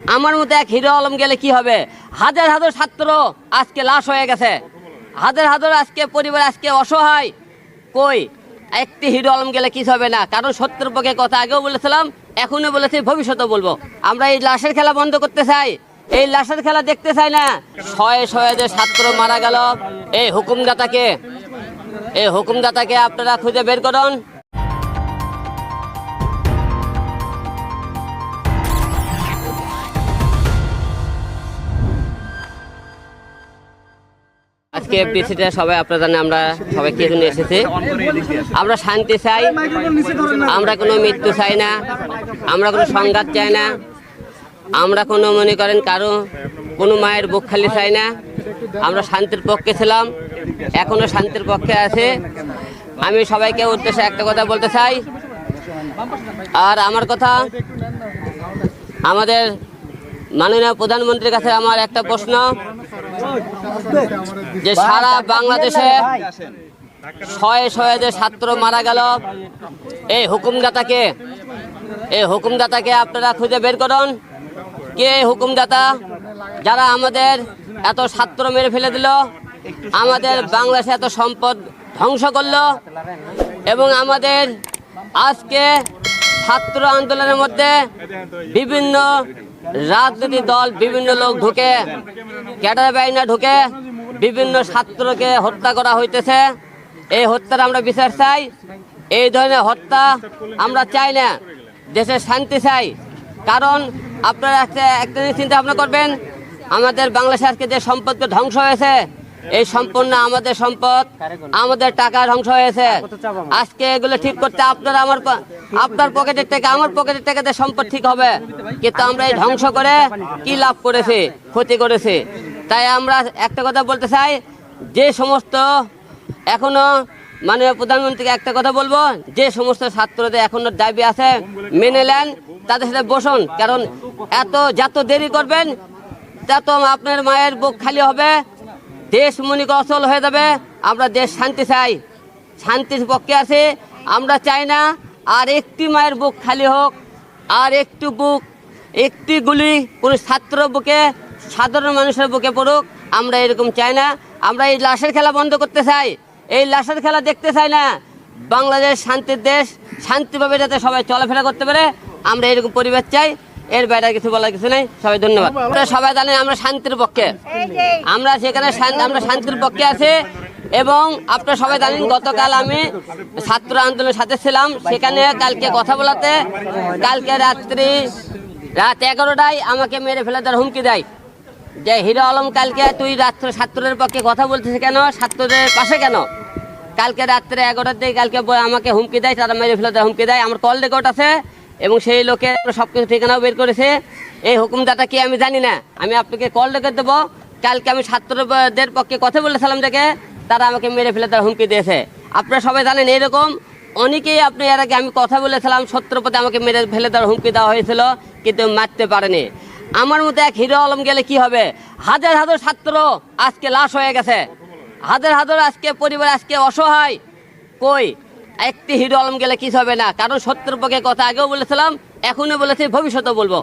আমার মতো এক হিরো আলম গেলে কি হবে? হাজার হাজার ছাত্র আজকে লাশ হয়ে গেছে। হাজার হাজার আজকে পরিবার আজকে অসহায়। কই? একটি হিরো আলম গেলে কিছু হবে না? কারণ সত্যের পক্ষে কথা আগেও বলেছিলাম এখনও বলেছি ভবিষ্যতে বলব। আমরা এই লাশের খেলা বন্ধ করতে চাই। এই লাশের খেলা দেখতে চাই না। শয়ে শয়ে যে ছাত্র মারা গেল, এই হুকুমদাতাকে এই হুকুমদাতাকে আপনারা খুঁজে বের করুন। আজকে পিসিতে সবাই, আপনারা জানেন আমরা সবাই কে জন্য এসেছি। আমরা শান্তি চাই, আমরা কোনো মৃত্যু চাই না, আমরা কোনো সংঘাত চাই না, আমরা কোনো মনে করেন কারও কোনো মায়ের বুক খালি চাই না। আমরা শান্তির পক্ষে ছিলাম, এখনও শান্তির পক্ষে আছে। আমি সবাইকে উদ্দেশ্যে একটা কথা বলতে চাই। আর আমার কথা, আমাদের মাননীয় প্রধানমন্ত্রীর কাছে আমার একটা প্রশ্ন। যে সারা বাংলাদেশে শয়ে শয়ে যে ছাত্র মারা গেল, এই হুকুমদাতাকে এই হুকুমদাতাকে আপনারা খুঁজে বের করুন। কে হুকুমদাতা? যারা আমাদের এত ছাত্র মেরে ফেলে দিল, আমাদের বাংলাদেশে এত সম্পদ ধ্বংস করল, এবং আমাদের আজকে ছাত্র আন্দোলনের মধ্যে বিভিন্ন রাজনৈতিক দল, বিভিন্ন লোক ঢুকে, ক্যাডার বাহিনী ঢুকে বিভিন্ন ছাত্রকে হত্যা করা হইতেছে। এই হত্যার আমরা বিচার চাই। এই ধরনের হত্যা আমরা চাই না। দেশে শান্তি চাই। কারণ আপনারা একটা একটা চিন্তা ভাবনা করবেন, আমাদের বাংলাদেশে আজকে যে সম্পদকে ধ্বংস হয়েছে এই সম্পূর্ণ আমাদের সম্পদ, আমাদের টাকা ধ্বংস হয়েছে। আজকে এগুলো ঠিক করতে আপনার আমার আপনার পকেটের থেকে, আমার পকেটের থেকে যে সম্পদ ঠিক হবে। কিন্তু আমরা এই ধ্বংস করে কি লাভ করেছি, ক্ষতি করেছি? তাই আমরা একটা কথা বলতে চাই, যে সমস্ত এখনও মাননীয় প্রধানমন্ত্রীকে একটা কথা বলব, যে সমস্ত ছাত্রদের এখনও দাবি আছে, মেনে নেন, তাদের সাথে বসুন। কারণ এত, যত দেরি করবেন, তত আপনার মায়ের বুক খালি হবে। দেশ মনিক অচল হয়ে যাবে, আমরা দেশ শান্তি চাই। শান্তির পক্ষে আছে, আমরা চাই না, আর একটি মায়ের বুক খালি হোক, আর একটু বুক, একটি গুলি কোনো ছাত্র বুকে, সাধারণ মানুষের বুকে পড়ুক, আমরা এরকম চাই না। আমরা এই লাশের খেলা বন্ধ করতে চাই। এই লাশের খেলা দেখতে চাই না। বাংলাদেশ শান্তির দেশ, শান্তিভাবে যাতে সবাই চলাফেরা করতে পারে, আমরা এরকম পরিবেশ চাই। এর বাইরে কিছু বলার কিছু নেই। সবাই ধন্যবাদ। সবাই জানেন আমরা শান্তির পক্ষে। আমরা সেখানে আমরা শান্তির পক্ষে আছি এবং আপনারা সবাই জানেন গতকাল আমি ছাত্র আন্দোলনের সাথে ছিলাম। সেখানে কালকে কথা বলাতে কালকে রাত্রি রাত এগারোটায় আমাকে মেরে ফেলে তার হুমকি দেয়। যে হিরো আলম কালকে তুই রাত্র ছাত্রদের পক্ষে কথা বলতেছিস কেন? ছাত্রদের পাশে কেন? কালকে রাত্রে এগারোটার দিকে কালকে আমাকে হুমকি দেয় তারা মেরে ফেলে তার হুমকি দেয়। আমার কল রেকর্ড আছে। এবং সেই লোকের সব কিছু ঠিকানাও বের করেছে। এই হুকুমদাতা কি আমি জানি না। আমি আপনাকে কল রেকর্ড দেবো। কালকে আমি ছাত্রদের পক্ষে কথা বলেছিলাম দেখে তারা আমাকে মেরে ফেলে তার হুমকি দিয়েছে। আপনারা সবাই জানেন এরকম অনেকেই আপনি এর আগে আমি কথা বলেছিলাম সত্যর প্রতি আমাকে মেরে ফেলে দেওয়ার হুমকি দেওয়া হয়েছিল, কিন্তু মারতে পারেনি। আমার মতো এক হিরো আলম গেলে কি হবে? হাজার হাজার ছাত্র আজকে লাশ হয়ে গেছে। হাজার হাজার আজকে পরিবার আজকে অসহায়। কই? একটি হিরো আলম গেলে কিছু হবে না। কারণ সত্যের পক্ষে কথা আগেও বলেছিলাম এখনও বলেছি ভবিষ্যতে বলব।